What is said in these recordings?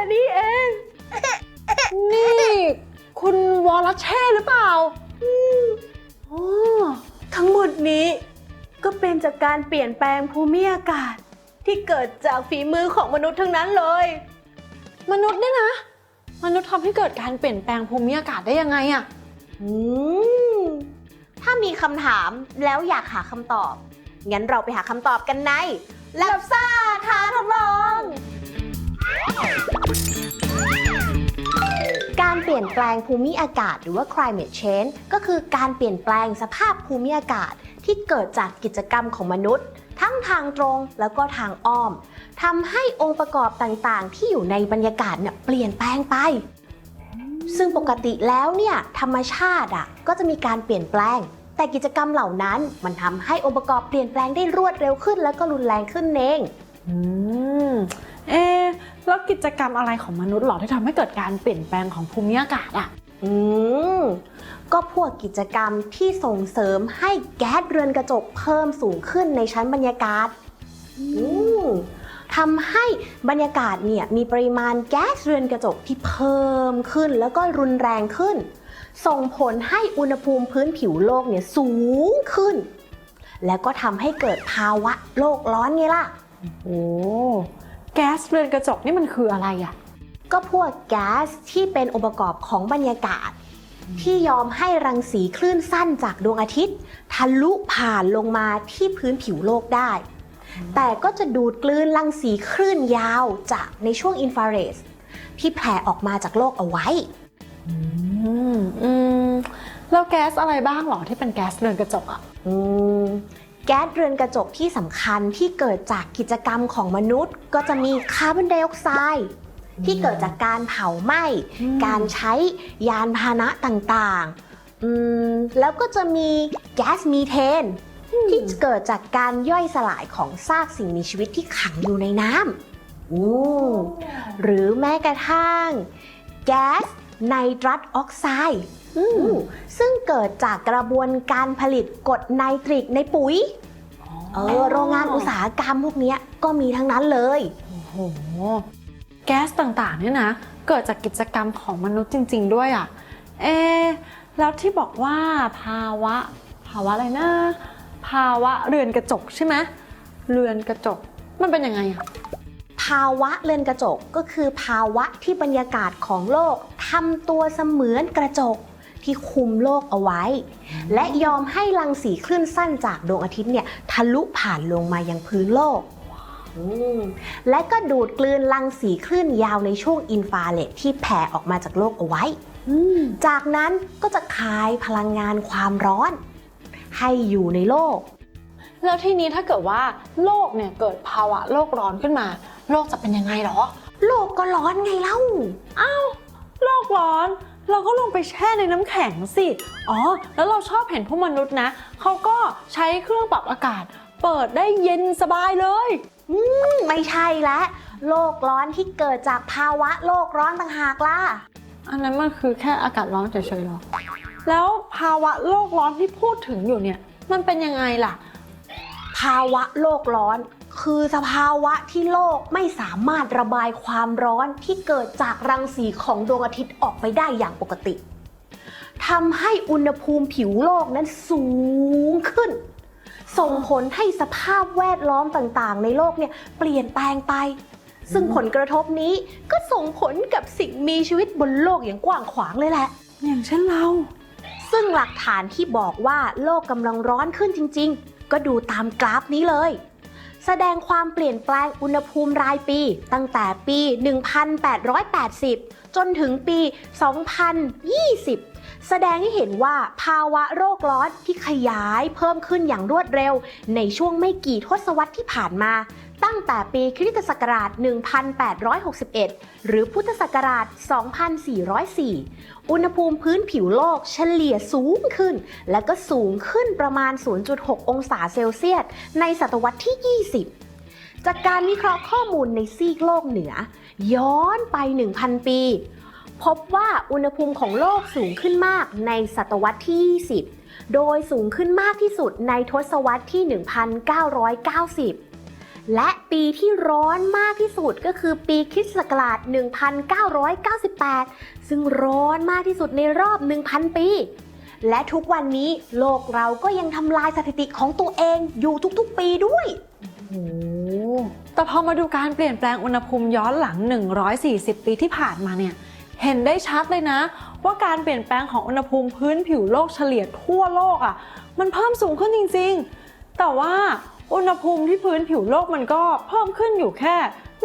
นที่อยู่แค่นี้เอง นี่ คุณวอลเช่หรือเปล่าอืมอ๋อทั้งหมดนี้ ก็เป็นจากการเปลี่ยนแปลงภูมิอากาศ ที่เกิดจากฝีมือของมนุษย์ทั้งนั้นเลย มนุษย์เนี่ยนะ มนุษย์ทำให้เกิดการเปลี่ยนแปลงภูมิอากาศได้ยังไงอะอืมถ้ามีคำถามแล้วอยากหาคำตอบ งั้นเราไปหาคำตอบกันในลับซ่าท้าทดลอง การเปลี่ยนแปลงภูมิอากาศหรือว่า climate change ก็คือการเปลี่ยนแปลงสภาพภูมิอากาศที่เกิดจากกิจกรรมของมนุษย์ ทั้งทางตรงแล้วก็ทางอ้อมทำให้องค์ประกอบต่างๆ ที่อยู่ในบรรยากาศเนี่ยเปลี่ยนแปลงไป ซึ่งปกติแล้วเนี่ยธรรมชาติอะก็จะมีการเปลี่ยนแปลง แต่กิจกรรมเหล่านั้นมันทำให้องค์ประกอบเปลี่ยนแปลงได้รวดเร็วขึ้น แล้วก็รุนแรงขึ้นเอง อืม เอะ แล้วกิจกรรมอะไรของมนุษย์หรอที่ทำให้เกิดการเปลี่ยนแปลงของภูมิอากาศอะอืม ก็พวกกิจกรรมที่ส่งเสริมให้แก๊สเรือนกระจกเพิ่มสูงขึ้นในชั้นบรรยากาศ อืมทำให้บรรยากาศเนี่ยมีปริมาณแก๊สเรือนกระจกที่เพิ่มขึ้นแล้วก็รุนแรงขึ้น ส่งผลให้อุณหภูมิพื้นผิวโลกเนี่ยสูงขึ้น แล้วก็ทำให้เกิดภาวะโลกร้อนไงล่ะ โอ้ แก๊สเรือนกระจกนี่มันคืออะไรอะก็พวกแก๊สที่เป็นองค์ประกอบของบรรยากาศ ที่ยอมให้รังสีคลื่นสั้นจากดวงอาทิตย์ ทะลุผ่านลงมาที่พื้นผิวโลกได้ แต่ก็จะดูดกลืนรังสีคลื่นยาวจากในช่วงอินฟราเรดที่แผ่ออกมาจากโลกเอาไว้อืมอืมแล้วแก๊สอะไรบ้างหรอที่เป็นแก๊สเรือนกระจกอะอืม แก๊สเรือนกระจกที่สำคัญที่เกิดจากกิจกรรมของมนุษย์ ก็จะมีคาร์บอนไดออกไซด์ที่เกิดจากการเผาไหม้ การใช้ยานพาหนะต่างๆอืมแล้วก็จะมีแก๊สมีเทน ที่เกิดจากการย่อยสลายของซากสิ่งมีชีวิตที่ขังอยู่ในน้ำอืมหรือแม้กระทั่ง แก๊สไนตรัสออกไซด์อืม ซึ่งเกิดจากกระบวนการผลิตกรดไนตริกในปุ๋ยเออโรงงานอุตสาหกรรมพวกเนี้ยก็มีทั้งนั้นเลย โอ้โห แก๊สต่างๆเนี่ยนะ เกิดจากกิจกรรมของมนุษย์จริง ๆ ด้วยอะเอะแล้วที่บอกว่าภาวะ ภาวะอะไรนะ ภาวะเรือนกระจกใช่ไหมเรือนกระจกมันเป็นยังไงอะภาวะเรือนกระจกก็คือภาวะที่บรรยากาศของโลกทำตัวเสมือนกระจก ที่คุมโลกเอาไว้ และยอมให้รังสีคลื่นสั้นจากดวงอาทิตย์เนี่ยทะลุผ่านลงมายังพื้นโลกอืมและก็ดูดกลืนรังสีคลื่นยาวในช่วงอินฟราเรดที่แผ่ออกมาจากโลกเอาไว้อืมจากนั้นก็จะคายพลังงานความร้อน ให้อยู่ในโลก แล้วทีนี้ถ้าเกิดว่าโลกเนี่ยเกิดภาวะโลกร้อนขึ้นมา โลกจะเป็นยังไงหรอ โลกก็ร้อนไงเล่าโลกร้อน เราก็ลงไปแช่ในน้ำแข็งสิ อ๋อ แล้วเราชอบเห็นพวกมนุษย์นะ เขาก็ใช้เครื่องปรับอากาศ เปิดได้เย็นสบายเลย ไม่ใช่ละ โลกร้อนที่เกิดจากภาวะโลกร้อนต่างหากล่ะ อันนั้นมันคือแค่อากาศร้อนเฉยๆหรอ แล้วภาวะโลกร้อนที่พูดถึงอยู่เนี่ย มันเป็นยังไงล่ะ ภาวะโลกร้อน คือสภาวะที่โลกไม่สามารถระบายความร้อนที่เกิดจากรังสีของดวงอาทิตย์ออกไปได้อย่างปกติทำให้อุณหภูมิผิวโลกนั้นสูงขึ้น ส่งผลให้สภาพแวดล้อมต่างๆ ในโลกเนี่ยเปลี่ยนแปลงไป ซึ่งผลกระทบนี้ก็ส่งผลกับสิ่งมีชีวิตบนโลกอย่างกว้างขวางเลยแหละ อย่างเช่นเรา ซึ่งหลักฐานที่บอกว่าโลกกำลังร้อนขึ้นจริง ๆ ก็ดูตามกราฟนี้เลย แสดงความเปลี่ยนแปลงอุณหภูมิรายปี ตั้งแต่ปี 1880 จนถึงปี 2020 แสดงให้เห็นว่าภาวะโรคร้อนที่ขยายเพิ่มขึ้นอย่างรวดเร็ว ในช่วงไม่กี่ทศวรรษที่ผ่านมา ตั้งแต่ปีคริสตศักราช 1861 หรือพุทธศักราช 2404 อุณหภูมิพื้นผิวโลกเฉลี่ยสูงขึ้น และก็สูงขึ้นประมาณ 0.6 องศาเซลเซียส ในศตวรรษที่ 20จากการวิเคราะห์ข้อมูลในซีกโลกเหนือ ย้อนไป 1,000 ปี พบว่าอุณหภูมิของโลกสูงขึ้นมากในศตวรรษที่ 20 โดยสูงขึ้นมากที่สุดในทศวรรษที่ 1990 และปีที่ร้อนมากที่สุดก็คือปีคริสต์ศักราช 1998 ซึ่งร้อนมากที่สุดในรอบ 1,000 ปี และทุกวันนี้โลกเราก็ยังทำลายสถิติของตัวเองอยู่ทุกๆปีด้วยโอ้แต่พอมาดูการเปลี่ยนแปลงอุณหภูมิย้อนหลัง 140 ปีที่ผ่านมาเนี่ยเห็นได้ชัดเลยนะ ว่าการเปลี่ยนแปลงของอุณหภูมิพื้นผิวโลกเฉลี่ยทั่วโลกอะ่ะมันเพิ่มสูงขึ้นจริงๆ แต่ว่า อุณหภูมิที่พื้นผิวโลกมันก็เพิ่มขึ้นอยู่แค่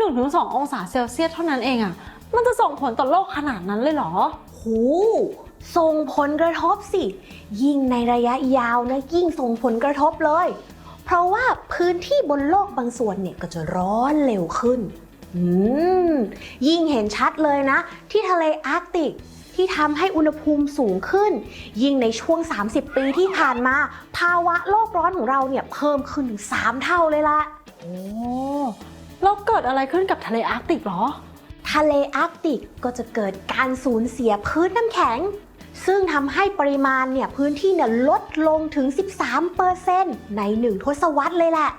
1-2 องศาเซลเซียสเท่านั้นเองอะ่ะมันจะส่งผลต่อโลกขนาดนั้นเลยเหรอหูส่งผลกระทบสิ ยิ่งในระยะยาวนะยิ่งส่งผลกระทบเลย เพราะว่าพื้นที่บนโลกบางส่วนเนี่ยก็จะร้อนเร็วขึ้น อืม ยิ่งเห็นชัดเลยนะ ที่ทะเลอาร์กติก ที่ทำให้อุณหภูมิสูงขึ้น ยิ่งในช่วง 30 ปีที่ผ่านมา ภาวะโลกร้อนของเราเนี่ยเพิ่มขึ้นถึง 3 เท่าเลยละโอ้แล้วเกิดอะไรขึ้นกับทะเลอาร์กติกเหรอ ทะเลอาร์กติกก็จะเกิดการสูญเสียพื้นน้ำแข็ง ซึ่งทำให้ปริมาณเนี่ยพื้นที่เนี่ยลดลงถึง 13%ในหนึ่งทศวรรษเลยแหละ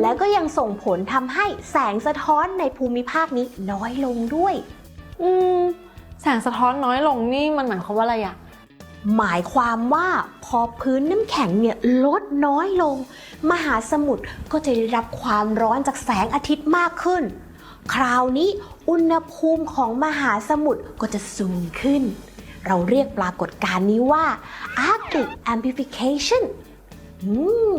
และก็ยังส่งผลทำให้แสงสะท้อนในภูมิภาคนี้น้อยลงด้วย อืม แสงสะท้อนน้อยลงนี่มันหมายความว่าอะไรอะหมายความว่าพอพื้นน้ำแข็งเนี่ยลดน้อยลง มหาสมุทรก็จะได้รับความร้อนจากแสงอาทิตย์มากขึ้น คราวนี้อุณหภูมิของมหาสมุทรก็จะสูงขึ้น เราเรียกปรากฏการณ์นี้ว่า Arctic Amplification อืม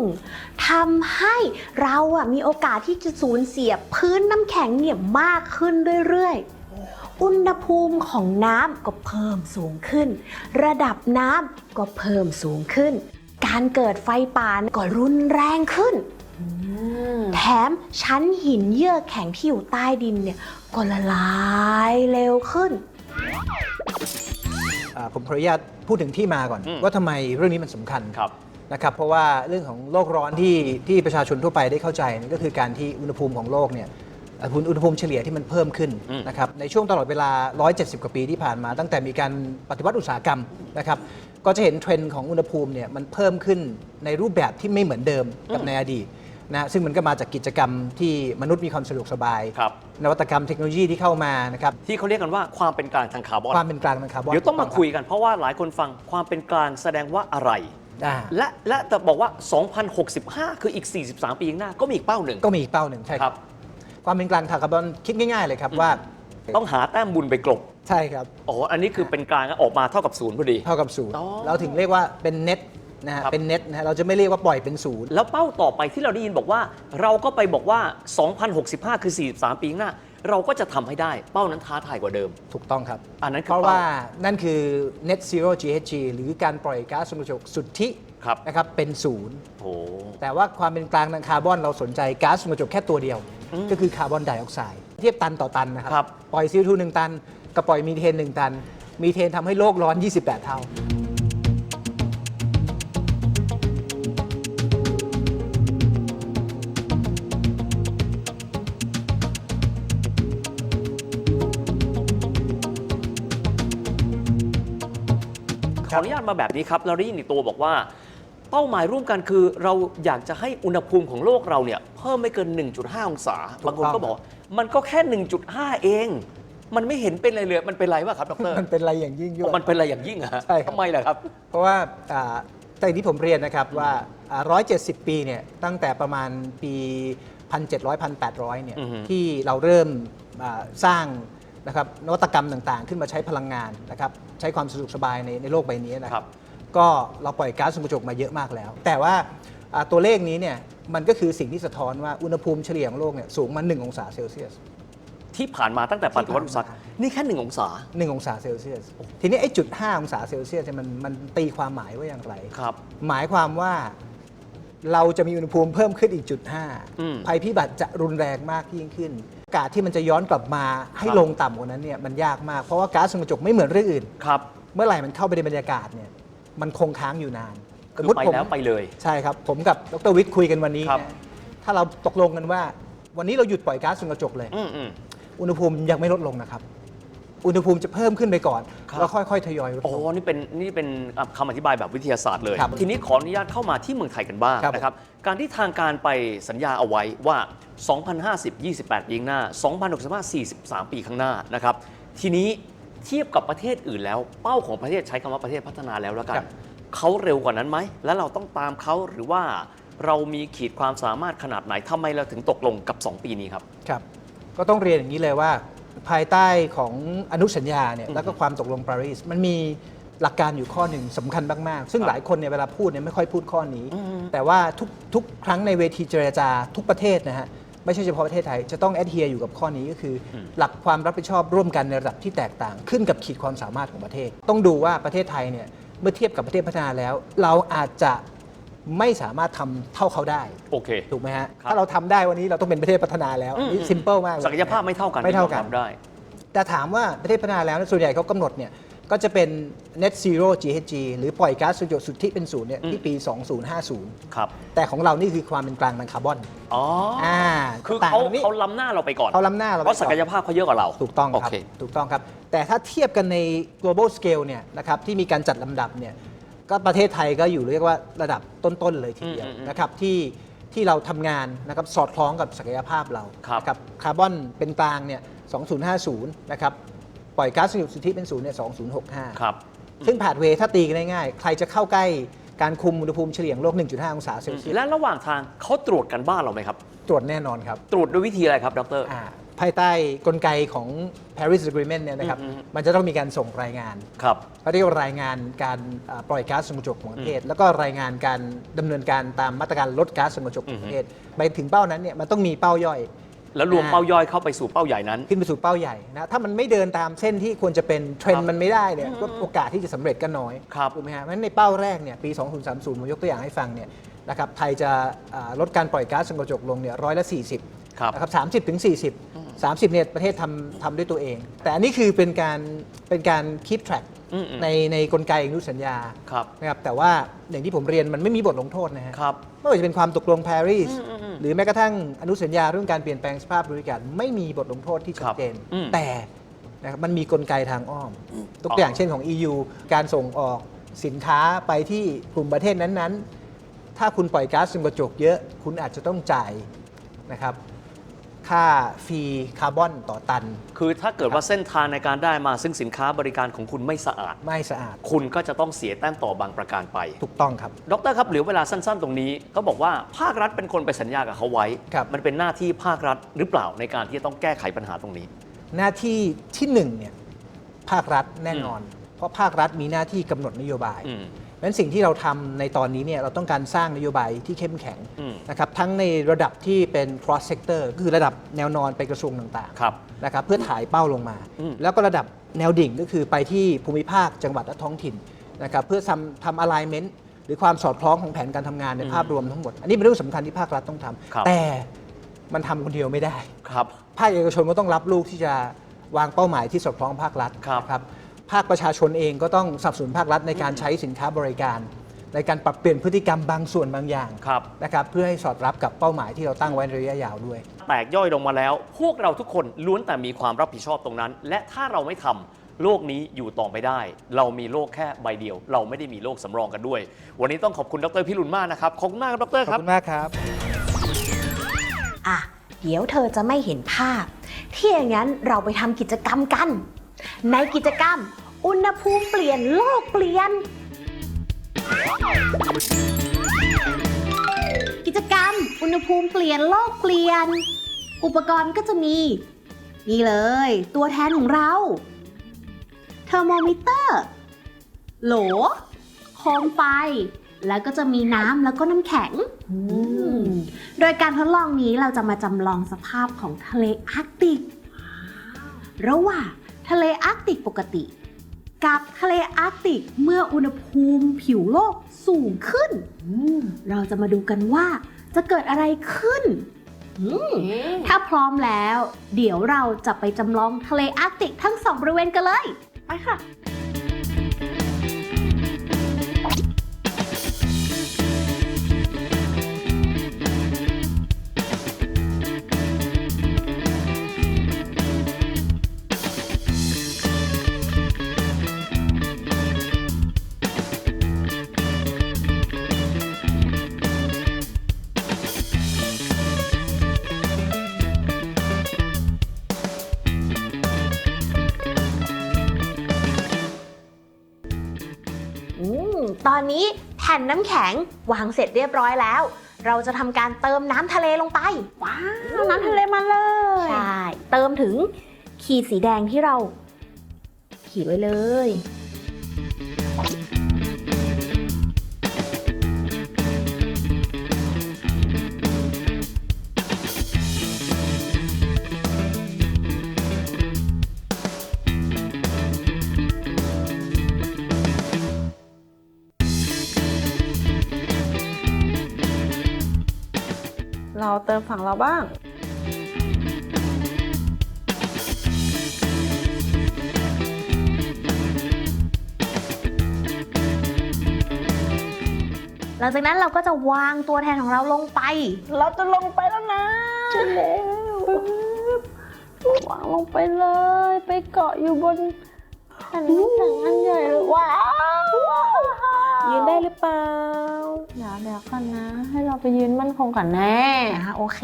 ทำให้เราอะมีโอกาสที่จะสูญเสียพื้นน้ำแข็งเนี่ยมากขึ้นเรื่อยๆ อุณหภูมิของน้ำก็เพิ่มสูงขึ้น ระดับน้ำก็เพิ่มสูงขึ้น การเกิดไฟป่าก็รุนแรงขึ้นอืมแถมชั้นหินเยื่อแข็งที่อยู่ใต้ดินเนี่ยก็ละลายเร็วขึ้น อ่าผมขออนุญาตพูดถึงที่มาก่อน อืม ว่าทำไมเรื่องนี้มันสำคัญครับ นะครับ เพราะว่าเรื่องของโลกร้อนที่ที่ประชาชนทั่วไปได้เข้าใจนี่ก็คือการที่อุณหภูมิของโลกเนี่ย อ่าอุณหภูมิเฉลี่ยที่มันเพิ่มขึ้นอืมนะครับในช่วงตลอดเวลา 170 กว่าปีที่ผ่านมา ตั้งแต่มีการปฏิวัติอุตสาหกรรมนะครับก็จะเห็นเทรนด์ของอุณหภูมิเนี่ยมันเพิ่มขึ้นในรูปแบบที่ไม่เหมือนเดิมกับในอดีตนะซึ่งมันก็มาจากกิจกรรมที่มนุษย์มีความสะดวกสบาย ครับ นวัตกรรมเทคโนโลยีที่เข้ามานะครับที่เขาเรียกกันว่าความเป็นกลางทางคาร์บอนความเป็นกลางทางคาร์บอนเดี๋ยวต้องมาคุยกันเพราะว่าหลายคนฟังความเป็นกลางแสดงว่าอะไร อ่าและและแต่บอกว่า 2065 คืออีก 43 ปีข้างหน้าก็มีอีกเป้าหนึ่งก็มีอีกเป้าหนึ่งใช่คครัรับบ ความเป็นกลางทางคาร์บอนคิดง่ายๆเลยครับว่าต้องหาแต้มบุญไปกลบใช่ครับอ๋ออันนี้คือเป็นกลางออกมาเท่ากับศูนย์พอดี เท่ากับศูนย์อ๋อเราถึงเรียกว่าเป็นเน็ตนะฮะครับ เป็นเน็ตนะฮะเราจะไม่เรียกว่าปล่อยเป็นศูนย์แล้วเป้าต่อไปที่เราได้ยินบอกว่า เราก็ไปบอกว่า 2065 คือ 43 ปีข้างหน้า เราก็จะทำให้ได้เป้านั้นท้าทายกว่าเดิม ถูกต้องครับ อันนั้นคือเพราะว่าเป้นั่นคือ net zero GHG หรือการปล่อยก๊าซเรือนกระจกสุทธิ ครับ นะครับเป็นศูนย์โอ้แต่ว่าความเป็นกลางทางคาร์บอนเราสนใจก๊าซเรือนกระจกแค่ตัวเดียว อืมก็คือคาร์บอนไดออกไซด์เทียบตันต่อตันนะคครัรับ ปล่อย CO2 1 ตัน กับปล่อยมีเทน 1 ตัน มีเทนทำให้โลกร้อน 28 เท่า ขออนุญาตมาแบบนี้ครับเราได้ยินในตัวบอกว่า เป้าหมายร่วมกันคือเราอยากจะให้อุณหภูมิของโลกเราเนี่ยเพิ่มไม่เกิน 1.5 องศาถูกต้องบางคนก็บอกว่ามันก็แค่ 1.5 เอง มันไม่เห็นเป็นอะไรเลย มันเป็นไรวะครับดรมันเป็นอะไรอย่างยิ่งยวด มันเป็นอะไรอย่างยิ่งอะฮะใช่ครับ ทำไมล่ะครับ เพราะว่าอ่าแต่อย่างที่ผมเรียนนะครับว่าอ่า170 ปีเนี่ยตั้งแต่ประมาณปี 1,700 1,800เนี่ยอือฮึที่เราเริ่มอ่าสร้างนะครับนวัตกรรมต่างๆ ขึ้นมาใช้พลังงานนะครับใช้ความสะดวกสบายในในโลกใบนี้นะคครัรับ บ ก็เราปล่อยก๊าซเรือนกระจกมาเยอะมากแล้ว แต่ว่าอ่าตัวเลขนี้เนี่ยมันก็คือสิ่งที่สะท้อนว่าอุณหภูมิเฉลี่ยของโลกเนี่ยสูงมา1องศาเซลเซียสที่ผ่านมาตั้งแต่ปฏิวัติอุตสาหกรรมนี่แค่หนึ่งองศาหนึ่งองศาเซลเซียส ทีนี้ไอ้จุด5องศาเซลเซียสเนี่ยมันมันตีความหมายว่าอย่างไรครับ หมายความว่าเราจะมีอุณหภูมิเพิ่มขึ้นอีกจุดอืม5ภัยพิบัติจะรุนแรงมากยิ่งขึ้นโอกาสที่มันจะย้อนกลับมาให้ครับลงต่ำกว่านั้นเนี่ยมันยากมากเพราะว่าก๊าซเรือนกระจกไม่เหมือนเรื่องอื่นครับ เมื่อไหร่มันเข้าไปในบรรยากาศเนี่ย มันคงค้างอยู่นานคือสมมุติไปผมแล้วไปเลย ใช่ครับ ผมกับดรวิทย์คุยกันวันนี้ครับ นะถ้าเราตกลงกันว่า วันนี้เราหยุดปล่อยก๊าซเรือนกระจกเลย อืมอืม อุณหภูมิยังไม่ลดลงนะครับ อุณหภูมิจะเพิ่มขึ้นไปก่อน ครับ แล้วค่อยๆ ทยอยลดโอ้ลงนี่เป็นนี่เป็นอะคำอธิบายแบบวิทยาศาสตร์เลย ครับทีนี้ขออนุญาตเข้ามาที่เมืองไทยกันบ้างครับ นะครับ การที่ทางการไปสัญญาเอาไว้ว่า 2050 28 ปีข้างหน้า 2065 43 ปีข้างหน้านะครับ ทีนี้ เทียบกับประเทศอื่นแล้ว เป้าของประเทศใช้คำว่าประเทศพัฒนาแล้วแล้วกันเขาเร็วกว่านั้นไหม แล้วเราต้องตามเขาหรือว่าเรามีขีดความสามารถขนาดไหนทำไมเราถึงตกลงกับ 2 ปีนี้ครับ ครับ ก็ต้องเรียนอย่างนี้เลยว่า ภายใต้ของอนุสัญญาเนี่ยอืมแล้วก็ความตกลงปารีสมันมีหลักการอยู่ข้อหนึ่งสำคัญมาก ๆ ซึ่งครับหลายคนเนี่ยเวลาพูดเนี่ยไม่ค่อยพูดข้อนี้อืมแต่ว่าทุกทุกครั้งในเวทีเจรจาทุกประเทศนะฮะ ไม่ใช่เฉพาะประเทศไทย จะต้องแอดเฮียอยู่กับข้อนี้ก็คืออมหลักความรับผิดชอบร่วมกันในระดับที่แตกต่าง ขึ้นกับขีดความสามารถของประเทศ ต้องดูว่าประเทศไทยเนี่ยเมื่อเทียบกับประเทศพัฒนาแล้ว เราอาจจะไม่สามารถทำเท่าเขาได้โอเคถูกไหมฮะครับถ้าเราทำได้วันนี้เราต้องเป็นประเทศพัฒนาแล้วอันนี่อืมซิมเปิลมากเลยศักยภาพไม่เท่ากันไม่เท่ากันที่รทำได้ แต่ถามว่าประเทศพัฒนาแล้วเนี่ยส่วนใหญ่เขากำหนดเนี่ย ก็จะเป็น net zero GHG หรือปล่อยก๊าซเรือนกระจกสุทธิเป็นศูนย์เนี่ยอืมที่ปี 2050 ครับ แต่ของเรานี่คือความเป็นกลางทางคาร์บอน อ๋อออ่าคือต่างเขาตรงนี้เขาล้ำหน้าเราไปก่อนเขาล้ำหน้าเราเพราะศักยภาพภาพเขาเยอะกว่าเรา ถูกต้องโอครับเค ถูกต้องครับ แต่ถ้าเทียบกันใน global scale เนี่ยนะครับที่มีการจัดลำดับเนี่ยก็ประเทศไทยก็อยู่เรียกว่าระดับต้น ๆ เลยทีเดียวอืมอืมนะครับที่ที่เราทำงานนะครับสอดคล้องกับศักยภาพเราครับ นะครับคาร์บอนเป็นกลางเนี่ย 2050 นะครับ ปล่อยก๊าซเรือนกระจกสุทธิเป็นศูนย์เนี่ย2065 ครับ ซึ่งผ่านเวย์ถ้าตีกันง่ายๆใครจะเข้าใกล้การคุมอุณหภูมิเฉลี่ยโลก 1.5 องศาเซลเซียสและระหว่างทางเขาตรวจกันบ้านเราไหมครับ ตรวจแน่นอนครับ ตรวจด้วยวิธีอะไรครับดรอ่าภายใต้กลไกของ Paris Agreement เนี่ยนะครับอืมอืมมันจะต้องมีการส่งรายงานครับเขาเรียกว่ารายงานการอ่าปล่อยก๊าซเรือนกระจกของประเทศ แล้วก็รายงานการดำเนินการตามมาตรการลดก๊าซเรือนกระจกของประเทศ ไปถึงเป้านั้นเนี่ยมันต้องมีเป้าย่อย แล้วรวมอ่าเป้าย่อยเข้าไปสู่เป้าใหญ่นั้น ขึ้นไปสู่เป้าใหญ่นะถ้ามันไม่เดินตามเส้นที่ควรจะเป็นเทรนครับด์มันไม่ได้เนี่ยก็โอกาสที่จะสำเร็จก็น้อยครับ ถูกไหมฮะเพราะฉะนั้นในเป้าแรกเนี่ยปี 2030 ผมยกตัวอย่างให้ฟังเนี่ยนะครับไทยจะอ่าลดการปล่อยก๊าซเรือนกระจกลงเนี่ยร้อยละ40ครับ นะครับ30ถึง40 30เนี่ยประเทศทำทำด้วยตัวเอง แต่อันนี้คือเป็นการเป็นการ keep track อืมอืมในในกลไกอนุสัญญา ครับนะครับแต่ว่าอย่างที่ผมเรียนมันไม่มีบทลงโทษนะฮะครับ ไม่ว่าจะเป็นความตกลงปารีสอืมอืมอืม หรือแม้กระทั่งอนุสัญญาเรื่องการเปลี่ยนแปลงสภาพบริการไม่มีบทลงโทษที่ชัครัดบเจนอืม แต่นะครับมันมีกลไกทางอ้อมตัวอย่างเช่นของ EU การส่งออกสินค้าไปที่กลุ่มประเทศนั้นๆ ถ้าคุณปล่อยก๊าซเรือนกระจกเยอะ คุณอาจจะต้องจ่ายนะครับ ค่าฟรีคาร์บอนต่อตัน คือถ้าเกิดว่าเส้นทางในการได้มาซึ่งสินค้าบริการของคุณไม่สะอาด ไม่สะอาด คุณก็จะต้องเสียแต้มต่อบางประการไป ถูกต้องครับ ดรครับเหลือเวลาสั้น ๆ ตรงนี้ก็บอกว่าภาครัฐเป็นคนไปสัญญากับเขาไว้ ครับ มันเป็นหน้าที่ภาครัฐหรือเปล่าในการที่จะต้องแก้ไขปัญหาตรงนี้ หน้าที่ที่หนึ่งเนี่ยภาครัฐแน่นอน เพราะภาครัฐมีหน้าที่กำหนดนโยบาย อืมเพ ราะฉะนั้นสิ่งที่เราทำในตอนนี้เนี่ยเราต้องการสร้างนโยบายที่เข้มแข็งอืมนะครับทั้งในระดับที่เป็น cross sector ก็คือระดับแนวนอนไปกระทรวงต่างครับๆนะครับเพื่อถ่ายเป้าลงมาอืมแล้วก็ระดับแนวดิ่งก็คือไปที่ภูมิภาคจังหวัดและท้องถิ่นนะครับเพื่อทำทำ alignment หรือความสอดคล้องของแผนการทำงานในภาพรวมทั้งหมด อันนี้เป็นเรื่องสำคัญที่ภาครัฐต้องทำครับแต่มันทำคนเดียวไม่ได้ครับภาคเอกชนก็ต้องรับลูกที่จะวางเป้าหมายที่สอดคล้องภาครัฐครับนะครับ ภาคประชาชนเองก็ต้องสนับสนุนภาครัฐในการใช้สินค้าบริการ ในการปรับเปลี่ยนพฤติกรรมบางส่วนบางอย่างครับ นะครับเพื่อให้สอดรับกับเป้าหมายที่เราตั้งไว้ในระยะยาวด้วย แตกย่อยลงมาแล้ว พวกเราทุกคนล้วนแต่มีความรับผิดชอบตรงนั้น และถ้าเราไม่ทำโลกนี้อยู่ต่อไม่ได้ เรามีโลกแค่ใบเดียว เราไม่ได้มีโลกสำรองกันด้วย วันนี้ต้องขอบคุณดรพิรุณมากนะครับขอบคุณมากครับดรขอบครับคุณมากครับ อะ เดี๋ยวเธอจะไม่เห็นภาพ ที่อย่างนั้นเราไปทำกิจกรรมกัน ในกิจกรรม อุณหภูมิเปลี่ยนโลกเปลี่ยน กิจกรรม อุณหภูมิเปลี่ยนโลกเปลี่ยน อุปกรณ์ก็จะมี นี่เลย ตัวแทนของเรา เทอร์โมมิเตอร์ โหล โคมไฟ แล้วก็จะมีน้ำแล้วก็น้ำแข็ง โดยการทดลองนี้เราจะมาจำลองสภาพของทะเลอาร์กติก ระหว่าง ทะเลอาร์กติกปกติ กับทะเลอาร์กติกเมื่ออุณหภูมิผิวโลกสูงขึ้นอืมเราจะมาดูกันว่าจะเกิดอะไรขึ้นอืมถ้าพร้อมแล้ว เดี๋ยวเราจะไปจำลองทะเลอาร์กติกทั้งสองบริเวณกันเลย ไปค่ะ อนนี้แผ่นน้ำแข็งวางเสร็จเรียบร้อยแล้ว เราจะทำการเติมน้ำทะเลลงไป ว้าวน้ำทะเลมาเลย ใช่ เติมถึงขีดสีแดงที่เราขีดไว้เลย ติมฝั่งเราบ้างหลังจากนั้นเราก็จะวางตัวแทนของเราลงไป เราจะลงไปแล้วนะแล้ววางลงไปเลย ไปเกาะอยู่บนแผ่นน้ำแข็งอันใหญ่เลยว้าวยืนได้หรือเปล่า เดี๋ยวเดี๋ยวก่อนนะ ให้เราไปยืนมั่นคงก่อนแน่อ่าโอเค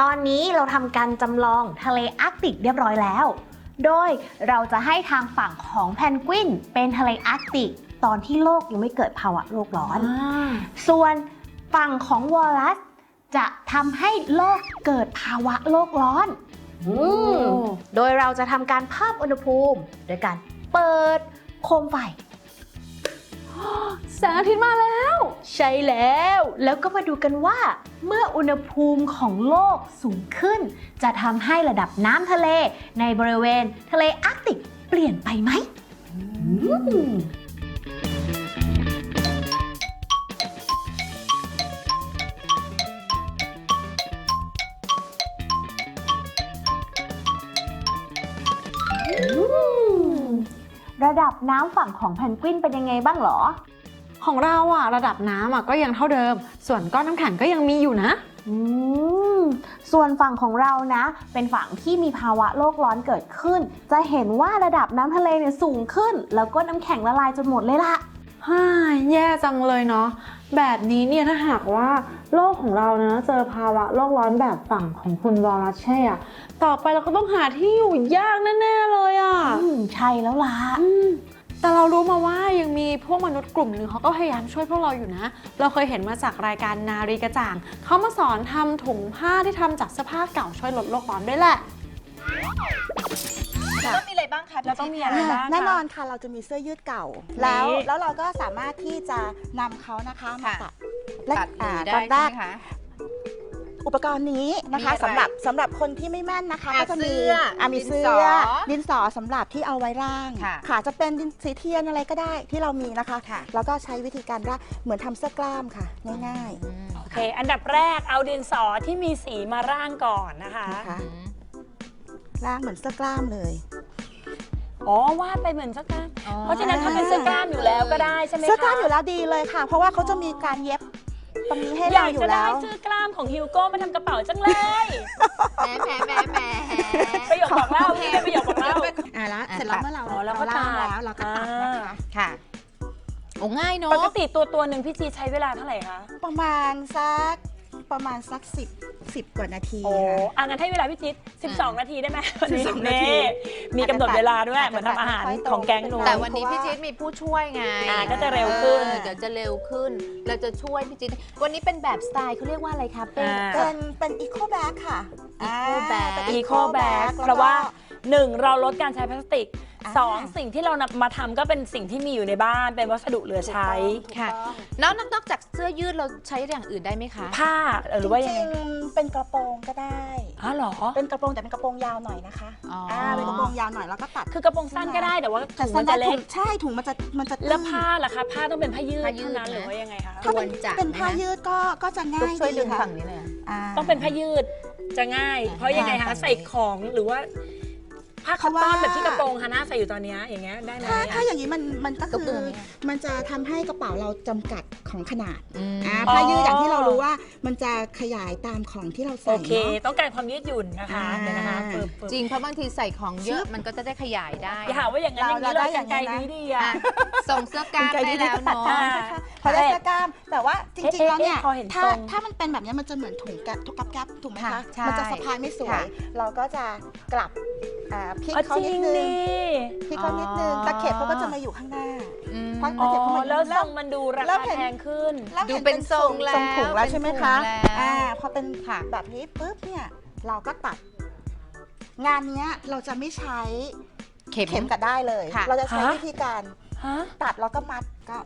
ตอนนี้เราทำการจำลองทะเลอาร์กติกเรียบร้อยแล้ว โดยเราจะให้ทางฝั่งของแพนกวินเป็นทะเลอาร์กติก ตอนที่โลกยังไม่เกิดภาวะโลกร้อน ส่วนฝั่งของวอลลัสจะทำให้โลกเกิดภาวะโลกร้อนอืมโดยเราจะทำการเพิ่มอุณหภูมิ โดยการเปิดโคมไฟ แสงอาทิตย์มาแล้ว ใช่แล้ว แล้วก็มาดูกันว่า เมื่ออุณหภูมิของโลกสูงขึ้น จะทำให้ระดับน้ำทะเล ในบริเวณทะเลอาร์กติกเปลี่ยนไปไหม อืม ระดับน้ำฝั่งของแพนกวินเป็นยังไงบ้างเหรอ ของเราอะระดับน้ำอะก็ยังเท่าเดิม ส่วนก้อนน้ำแข็งก็ยังมีอยู่นะ อืม ส่วนฝั่งของเรานะ เป็นฝั่งที่มีภาวะโลกร้อนเกิดขึ้น จะเห็นว่าระดับน้ำทะเลเนี่ยสูงขึ้น แล้วก็น้ำแข็งละลายจนหมดเลยล่ะฮ่ายแย่จังเลยเนาะ แบบนี้เนี่ยถ้าหากว่าโลกของเรานะเจอภาวะโลกร้อนแบบฝั่งของคุณวอลลัสเช่อะ ต่อไปเราก็ต้องหาที่อยู่ยากแน่ๆเลยอะอืมใช่แล้วล่ะ อืมแต่เรารู้มาว่ายังมีพวกมนุษย์กลุ่มหนึ่งเขาก็พยายามช่วยพวกเราอยู่นะ เราเคยเห็นมาจากรายการนารีกระจ่าง เขามาสอนทำถุงผ้าที่ทำจากเสื้อผ้าเก่าช่วยลดโลกร้อนด้วยแหละต้องมีอะไรบ้างคะเราต้องมีอะไรบ้างแน่นอคะนค่ะเราจะมีเสื้อยืดเก่า แล้วแล้วเราก็สามารถที่จะนำเขานะคะมาค่ะตัดและตัดอ่าได้ตอนใช่แรไหกมคะ อุปกรณ์นี้นะคะมีอะไรสำหรับสำหรับคนที่ไม่แม่นนะคะ อะก็จะมีเสื้ออะมีเสื้ดินสออดินสอสำหรับที่เอาไว้ร่างค่ะค่ะจะเป็นดินสีเทียนอะไรก็ได้ที่เรามีนะคะ ค่ะ แล้วก็ใช้วิธีการร่างเหมือนทำเสื้อกล้ามค่ะ ง่ายอืมโอเค อันดับแรกเอาดินสอที่มีสีมาร่างก่อนนะคะ ๆนะคะร่างเหมือนเสื้อกล้ามเลย อ๋อวาดไปเหมือนเสื้อกล้าม อ๋อเพราะฉะนั้นถ้าเป็นเสื้อกล้ามอยู่แล้วก็ได้ใช่ไหมคะเสื้อกล้ามอยู่แล้วดีเลยค่ะ เพราะว่าเขาจะมีการเย็บตรงนี้ให้อเรายากอยู่จะได้แล้ว เสื้อกล้ามของฮิวโก้มาทำกระเป๋าจังเลยแหมแหมแหมแหม ประโยคบอกเล่าพี่เป็นประโยคบอกเล่า อ่าแล้วเสร็จแล้วเมื่อเราอ๋อแล้วก็เราล่างตัด แล้วเราก็ตัดนะคะค่ะ โอ้ง่ายเนาะปกติตัวตัวหนึ่งพี่จีใช้เวลาเท่าไหร่คะ ประมาณสัก ประมาณสักสิบสิบกว่านาทีโอ้ค่ะอะงั้นให้เวลาพี่จี12 นาทีได้ไหม12นาทีมีกำหนดเวลาด้วย เหมือนทำอาหารของแก๊งหนู แต่วันนี้พี่จิ๊ดมีผู้ช่วยไงอ่าก็จะเร็วขึ้น ออเดี๋ยวจะเร็วขึ้น เราจะช่วยพี่จิ๊ดวันนี้เป็นแบบสไตล์เขาเรียกว่าอะไรคะเป็น อ่า เป็นเป็นอีโคแบ็กค่ะ Eco bag เป็นอีโค Eco แบ bag เพราะว่า หนึ่งเราลดการใช้พลาสติกอ่าสองสิ่งที่เรานำมาทำก็เป็นสิ่งที่มีอยู่ในบ้านเป็นวัสดุเหลือใช้ถูกค่ะต้องนอกนอกจากเสื้อยืดเราใช้อย่างอื่นได้ไหมคะ ผ้าหรือว่ายังไงจริงๆเป็นกระโปรงก็ได้ อ๋อเหรอ เป็นกระโปรงแต่เป็นกระโปรงยาวหน่อยนะคะอ๋ออ่าเป็นกระโปรงยาวหน่อยแล้วก็ตัดคือกระโปรงสั้นก็ได้แต่ว่าแต่ถุงสั้มันนจะได้เล็ถุกงใช่ถุงมันจะมันจะแล้วตื้นผ้าล่ะคะผ้าต้องเป็นผ้ายืดผ้ายืดเท่านั้นนะ หรือว่ายังไงคะถ้าเป็นควรจะ เป็นผ้านะยืดก็ก็จะง่ายช่วยดึงค่ะฝั่งนี้เลยอะาต้องเป็นผ้ายืดจะง่าย เพราะยังไงคะค่ะใส่ของหรือว่า ผ้าคอตตอนเพราะว่าแบบที่กระโปรงฮาน่าใส่อยู่ตอนเนี้ยอย่างเงี้ยได้ไหมถ้าอะถ้าอย่างนี้มันมันก็ก็คืคืออเนี่ยมันจะทำให้กระเป๋าเราจำกัดของขนาดอืมอ่าผ้ายืดอย่างที่เรารู้ว่ามันจะขยายตามของที่เราโอใส่เค เนาะ ต้องการความยืดหยุ่นนะคะอ่าเดี๋ยวนะคะปึ๊บปึ๊บจริงเพราะบางทีใส่ของเยอะมันก็จะได้ขยายได้ อย่าหาว่าอย่างนั้นอย่างนี้เราเลได้ยอกัย่านงไกลนี้นะนี้ดีอะ อะส่งเสื้อกล้ามกลได้ที่แล้วจะตัดเนาะ ได้นะคะพอได้เสื้อกล้าม แต่ว่าจริงๆแล้วเนี่ย เอ๊ะเอ๊ะพอเห็นถ้าทรง ถ้ามันเป็นแบบนี้มันจะเหมือนถุงแกะทุกกับแก๊บถูกไหมค่ะคะใช่มันจะสะพายไม่สวย ค่ะ เราก็จะกลับอ่าพลิกอ๋อเขาจรินิดงนึงดิพลิกเขานิดนึงอ๋อตะเข็บเขาก็จะมาอยู่ข้างหน้า อืมเพราะ อ๋อเก็บเข้ามาแล้วทรงมันดูราเริ่คามเห็น แพงขึ้น แล้วดูห็เป็นทรงแล้วทรงถุงแล้วใช่ไหมคะเป็นถุงแล้ว อ่าพอเป็นค่ะ แบบนี้ปุ๊บเนี่ยเราก็ตัด งานเนี้ยเราจะไม่ใช้เข็ม เข็มกัดได้เลย ค่ะ เราจะใช้ฮะ วิธีการฮะตัดแล้วก็มัดก็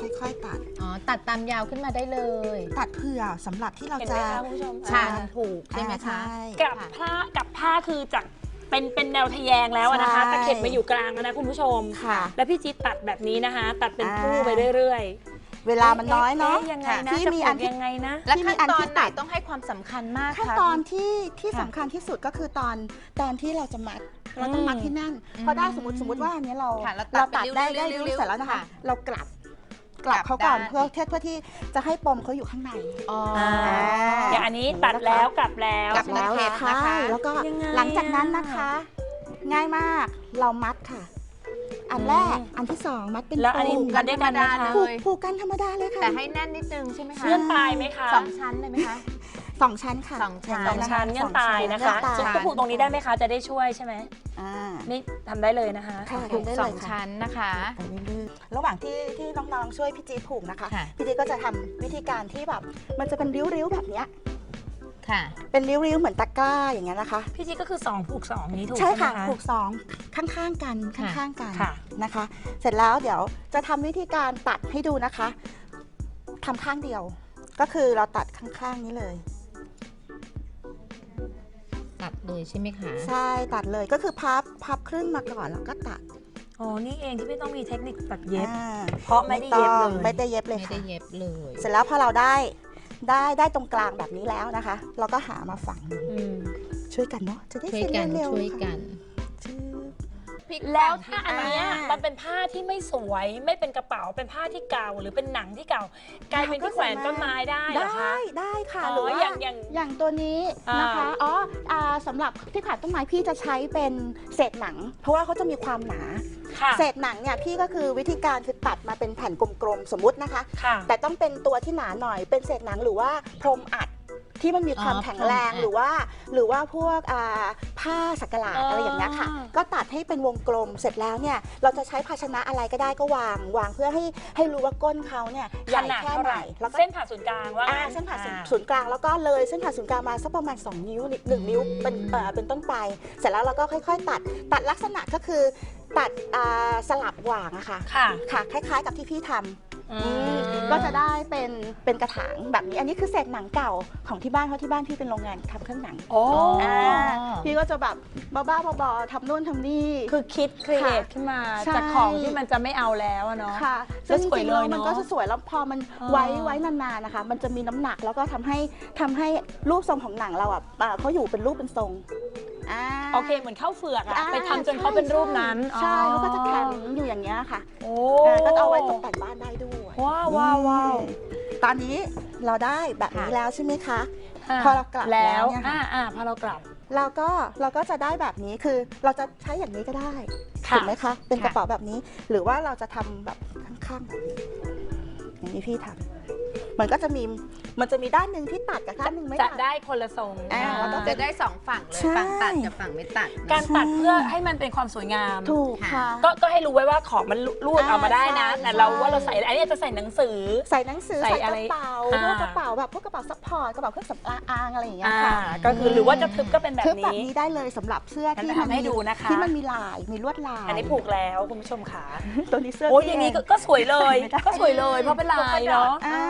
ค่อย ๆ ตัด อ๋อตัดตามยาวขึ้นมาได้เลยตัดเผื่อสำหรับที่เราเห็นจะไหมคะคุณผู้ชมค่ะถูกใช่ไหมอ่าคะ ใช่ กับผ้ากับผ้าคือจาก เป็นเป็นแนวทะแยงแล้วอะนะคะใช่ ตะเข็บมาอยู่กลางแล้วนะคุณผู้ชม ค่ะ แล้วพี่จี๊ดตัดแบบนี้นะคะ ตัดเป็นอ่าคู่ไปเรื่อยๆเวลามันน้อยเนาะอ๊ยังไงนะที่จะมีปอัลูนกที่ ยังไงนะ และที่ขั้นมีอันตอที่นไหนตัดต้องให้ความสำคัญมากขั้นคะ ตอนที่ที่ค่ะสำคัญที่สุดก็คือตอนตอนที่เราจะมัดเราต้องมัดที่แนั่น อืมพอได้สมมติสมมติว่าอันเนี้ยเราค่ะเราตัดตัดได้เป็นริ้วๆได้ริ้วๆริ้วๆเสร็จแล้วนะคะ ค่ะ เรากลับ กลับเขาก่อนกลับด้านเพื่อเพื่อที่จะให้ปมเขาอยู่ข้างใน อ๋ออ่าออย่างอันนี้ตัดแล้วกลับแล้ว กลับ แล้วตะเข็บนะคะ ใช่แล้วก็ยังไงหลังจากนั้นนะคะ ง่ายมากเรามัดค่ะ อันแรกอันที่สองมัดเป็นแล้วอันนี้ปมมัดได้กันไหมคะผูกผูกกันธรรมดาเลยค่ะแต่ให้แน่นนิดนึงใช่ไหมคะเชื่อนตายไหมคะสองชั้นเลยไหมคะสองชั้นค่ะสองชั้นสองชั้นเงื่อนตายนะคะสองชั้นก็ผูกตรงนี้ได้ไหมคะจะได้ช่วยใช่ไหมอ่านี่ทำได้เลยนะคะค่ะถูกได้สเลองยค่ะชั้นนะคะไปเรื่อยๆระหว่างที่ที่น้องๆช่วยพี่จีดผูกนะคะค่ะพี่จีดก็จะทำวิธีการที่แบบมันจะเป็นริ้วๆแบบเนี้ย ค่ะ เป็นริ้วๆเหมือนตะกร้าอย่างเงี้ยนะคะ พี่จี๊ดก็คือ2ผูก2นี้ถูกใช่ใช่ไหมค่ะคะผูกสองข้างๆกันค่ะข้างๆกันค่ะ นะคะ เสร็จแล้วเดี๋ยวจะทำวิธีการตัดให้ดูนะคะทำข้างเดียว ก็คือเราตัดข้างๆนี้เลย ตัดเลยใช่ไหมคะ ใช่ตัดเลยก็คือพับพับครึ่งมาก่อนแล้วก็ตัดอ๋อนี่เองที่ไม่ต้องมีเทคนิคตัดเย็บ อ่าเพราะไม่ได้เย็บเลต้องยไม่ได้เย็บเลยไม่ค่ะ ได้เย็บเลย เสร็จแล้วพอเราได้ ได้ได้ตรงกลางแบบนี้แล้วนะคะ เราก็หามาฝังหนึ่งอืมช่วยกันเนาะจะได้ช่วยเสร็จกันเร็วช่วยๆกัค่ะนชื่อ แล้วถ้าอันเนี้ยอ่ามัมันเป็นผ้าที่ไม่สวย ไม่เป็นกระเป๋าเป็นผ้าที่เก่าหรือเป็นหนังที่เก่า กลายเป็นที่แขวนต้นไม้ได้เหรอได้คะได้ค่ะอ๋อหรือว่าอย่างอย่างอย่างตัวนี้อ่านนะคะอ๋ออ่าสำหรับที่ผ่านต้นไม้พี่จะใช้เป็นเศษหนัง เพราะว่าเขาจะมีความหนา ค่ะ เศษหนังเนี่ยพี่ก็คือวิธีการคือตัดมาเป็นแผ่นกลมๆสมมุตินะคะ ค่ะ แต่ต้องเป็นตัวที่หนาหน่อยเป็นเศษหนังหรือว่าพรมอัด ที่มันมีความอ๋อแข็งแรงพรมอัดหรือว่า หรือว่าพวกอ่าผ้าสักหลาดอ๋อออะไรอย่างเงี้ยค่ะ ก็ตัดให้เป็นวงกลมเสร็จแล้วเนี่ยเราจะใช้ภาชนะอะไรก็ได้ก็วางวางเพื่อให้ให้รู้ว่าก้นเขาเนี่ยใหขญ่นาดแค่เท่าไหไหนร่แล้วก็เส้นผ่าศูนย์กลางว่าอ่างั้เส้นผ่าศูนย์อ่ ศูนย์กลางแล้วก็เลยเส้นผ่าศูนย์กลางมาสักประมาณ 2 นิ้วนิดหนึ่งนิ้วเป็นเอ่อเป็นต้นไป เสร็จแล้วเราก็ค่อย ๆ ตัดตัดลักษณะก็คือตัดอ่าสลับหว่างอะค่ะ ค่ะ ค่ะคล้ายๆกับที่พี่ทำอือืมม ก็จะได้เป็นเป็นกระถางแบบนี้ อันนี้คือเศษหนังเก่าของที่บ้านเพราะที่บ้านพี่เป็นโรงงานทำเครื่องหนังโอ้อ่าพี่ก็จะแบบบ้าๆบอๆทำนู่นทำนี่ คือคิดครีเอทค่ะขึ้นมา ใช่ จากของที่มันจะไม่เอาแล้วอะเนาะ ค่ะแล้วซึ่งสวยจริงๆเลยแล้วมันเนอะก็จะสวยแล้วพอมันอ๋อไว้ไว้นานๆนะคะ มันจะมีน้ำหนักแล้วก็ทำให้ทำให้รูปทรงของหนังเราอะอ่าเขาอยู่เป็นรูปเป็นทรงอ่าโอเคเหมือนข้าวเฟือกอะอ่าไปทำจนเขาเป็นรูปนั้นใช่อ๋อเขาก็จะแข็งอยู่อย่างเงี้ยค่ะโอ้ อ่าก็เอาไว้ตกแต่งบ้านได้ด้วย ว้าวว้าวว้าวตอนนี้เราได้แบบนี้แล้วใช่ไหมคะะพอเรากลับแล้วเนี่ยค่ะอ่าอ่าพอเรากลับ เราก็เราก็จะได้แบบนี้คือเราจะใช้อย่างนี้ก็ได้ค่ะถูกไหมคะ เป็นกระค่ะเป๋าแบบนี้ หรือว่าเราจะทำแบบข้างๆแบบนี้อย่างนี้พี่ทำมันก็จะมี มันจะมีด้านหนึ่งที่ตัดกับด้านหนึ่งไม่จะตัด ได้คนละทรงอ่าแล้วก็ จะได้สองฝั่งเลย ใช่ ฝั่งตัดกับฝั่งไม่ตัดนะ การตัดเพื่อให้มันเป็นความสวยงาม ถูกค่ะ ก็ก็ให้รู้ไว้ว่าของมันรูดอ่าเอามาได้นะใช่ แต่เราใช่ว่าเราใส่อันนี้จะใส่หนังสือ ใส่หนังสือใส่ใส่กอะไรระเป๋าอ่า พวกกระเป๋าแบบพวกกระเป๋าซัพพอร์ตกระเป๋าเครื่องสำอางอะไรอย่างเงี้ยอ่าค่ะก็คือหรือว่าจะทึบก็เป็นแบบคือแบบนี้ นี้ได้เลยสำหรับเสื้องั้นที่จะมันทำให้มีดูนะคะ ที่มันมีลายมีลวดลายอันนี้ผูกแล้วคุณผู้ชมค่ะตัวนี้เสื้อโอ้ยพี่อย่างนี้เก็ก็สวยเลย ใส่ไม่ได้ ก็สวยเลยเพราะเป็นลายเนาะอ่า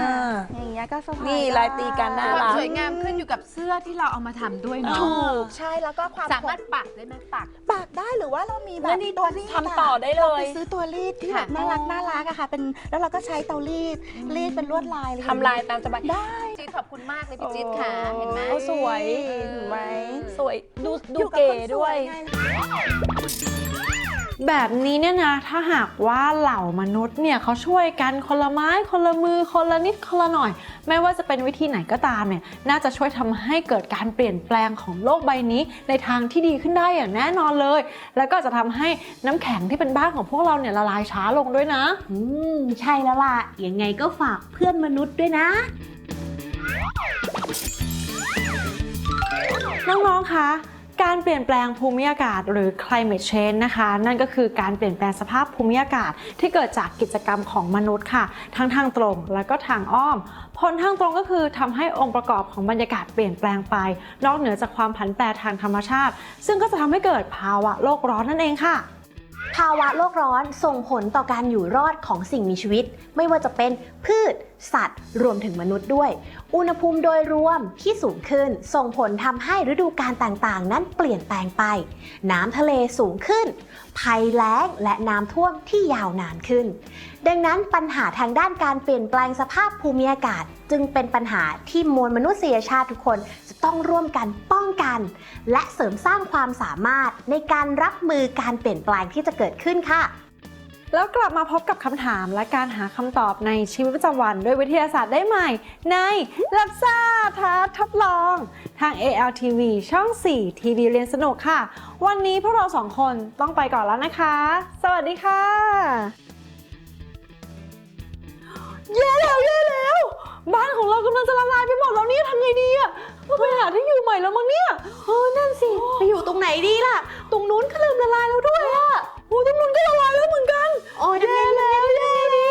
อ่า อย่างเงี้ยก็สะพายนี่ลายตีตีกันน่าความรัก สวยงามขึ้นอยู่กับเสื้อที่เราเอามาทำด้วยเนาะถูกใช่แล้วก็ความสามารถปักได้ไหมปัก ปากได้หรือว่าเรามีแบแล้บวนี่ตัวรีดะทำต่อได้เลย ราไปซื้อตัวรีดที่ค่ะแบบน่ารักน่ารักอะค่ะ เป็นแล้วเราก็ใช้เตารีดรีดเป็นลวดลายเลยทำลายตามสบายได้จิ๊ดขอบคุณมากเลยพี่จิ๊ดค่ะ เห็นไหม โอ้สวยเห็นไหม สวยดูดูอยู่กับเก๋คนสด้วย ไง แบบนี้เนี่ยนะถ้าหากว่าเหล่ามนุษย์เนี่ยเขาช่วยกันคนละไม้คนละมือคนละนิดคนละหน่อย ไม่ว่าจะเป็นวิธีไหนก็ตามเนี่ยน่าจะช่วยทำให้เกิดการเปลี่ยนแปลงของโลกใบนี้ในทางที่ดีขึ้นได้อย่างแน่นอนเลย แล้วก็จะทำให้น้ำแข็งที่เป็นบ้านของพวกเราเนี่ยละลายช้าลงด้วยนะ อืมใช่แล้วล่ะยังไงก็ฝากเพื่อนมนุษย์ด้วยนะน้องๆ คะ การเปลี่ยนแปลงภูมิอากาศหรือ climate change นะคะ นั่นก็คือการเปลี่ยนแปลงสภาพภูมิอากาศที่เกิดจากกิจกรรมของมนุษย์ค่ะ ทั้งทางตรงและก็ทางอ้อม ผลทางตรงก็คือทำให้องค์ประกอบของบรรยากาศเปลี่ยนแปลงไป นอกเหนือจากความผันแปรทางธรรมชาติ ซึ่งก็จะทำให้เกิดภาวะโลกร้อนนั่นเองค่ะภาวะโลกร้อนส่งผลต่อการอยู่รอดของสิ่งมีชีวิต ไม่ว่าจะเป็นพืช สัตว์ รวมถึงมนุษย์ด้วย อุณหภูมิโดยรวมที่สูงขึ้น ส่งผลทำให้ฤดูกาลต่างๆ นั้นเปลี่ยนแปลงไป น้ำทะเลสูงขึ้น ภัยแล้งและน้ำท่วมที่ยาวนานขึ้น ดังนั้นปัญหาทางด้านการเปลี่ยนแปลงสภาพภูมิอากาศ จึงเป็นปัญหาที่มวลมนุษยชาติทุกคนจะต้องร่วมกันป้องกัน และเสริมสร้างความสามารถในการรับมือการเปลี่ยนแปลงที่จะเกิดขึ้นค่ะ แล้วกลับมาพบกับคำถามและการหาคำตอบในชีวิตประจำวันด้วยวิทยาศาสตร์ได้ใหม่ ในลับซ่าท้าทดลอง ทาง ALTV ช่อง 4 ทีวีเรียนสนุกค่ะ วันนี้พวกเราสองคนต้องไปก่อนแล้วนะคะ สวัสดีค่ะแย่แล้วแย่แล้ว บ้านของเรากำลังจะละลายไปหมดแล้วเนี่ยทำไงดีอะ ไปหาที่อยู่ใหม่แล้วมั้งเนี่ย เออ นั่นสิ ไปอยู่ตรงไหนดีล่ะ ตรงนู้นก็เริ่มละลายแล้วด้วยอะโอ้ตรงนู้นก็ละลายแล้วเหมือนกัน โอ๋ยแย่แล้วแย่ดี